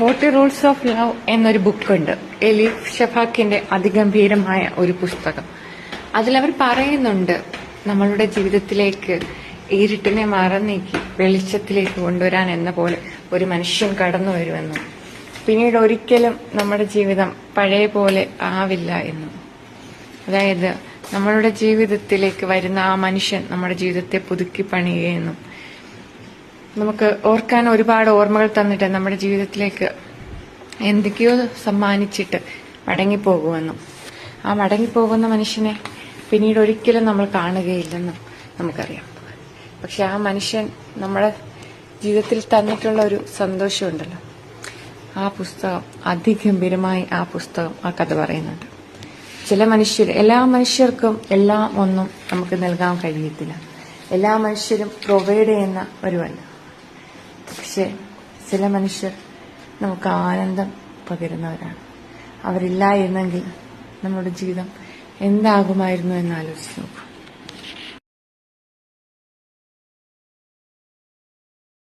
Forty rules of love എന്നൊരു ബുക്കുണ്ട്. Elif ഷഫാക്കിന്റെ അതിഗംഭീരമായ ഒരു പുസ്തകം. അതിലവർ പറയുന്നുണ്ട് നമ്മളുടെ ജീവിതത്തിലേക്ക് ഇരുട്ടിനെ മറന്നീക്കി വെളിച്ചത്തിലേക്ക് കൊണ്ടുവരാൻ എന്ന പോലെ ഒരു മനുഷ്യൻ കടന്നു വരുമെന്നും. പിന്നീട് ഒരിക്കലും നമ്മുടെ ജീവിതം പഴയ പോലെ ആവില്ല എന്നും. അതായത് നമ്മളുടെ ജീവിതത്തിലേക്ക് വരുന്ന ആ മനുഷ്യൻ നമ്മുടെ ജീവിതത്തെ പുതുക്കി പണിയുകയെന്നും നമുക്ക് ഓർക്കാൻ ഒരുപാട് ഓർമ്മകൾ തന്നിട്ട് നമ്മുടെ ജീവിതത്തിലേക്ക് എന്തൊക്കെയോ സമ്മാനിച്ചിട്ട് മടങ്ങിപ്പോകുമെന്നും. ആ മടങ്ങിപ്പോകുന്ന മനുഷ്യനെ പിന്നീട് ഒരിക്കലും നമ്മൾ കാണുകയില്ലെന്നും നമുക്കറിയാം. പക്ഷെ ആ മനുഷ്യൻ നമ്മുടെ ജീവിതത്തിൽ തന്നിട്ടുള്ള ഒരു സന്തോഷമുണ്ടല്ലോ. ആ പുസ്തകം അതിഗംഭീരമായി ആ പുസ്തകം ആ കഥ പറയുന്നുണ്ട്. ചില മനുഷ്യർ എല്ലാ മനുഷ്യർക്കും എല്ലാം ഒന്നും നമുക്ക് നൽകാൻ കഴിയത്തില്ല. എല്ലാ മനുഷ്യരും പ്രൊവൈഡ് ചെയ്യുന്ന ഒരുവല്ല പക്ഷെ ചില മനുഷ്യർ നമുക്ക് ആനന്ദം പകരുന്നവരാണ്. അവരില്ലായിരുന്നെങ്കിൽ നമ്മുടെ ജീവിതം എന്താകുമായിരുന്നു എന്ന് ആലോചിച്ച് നോക്കൂ.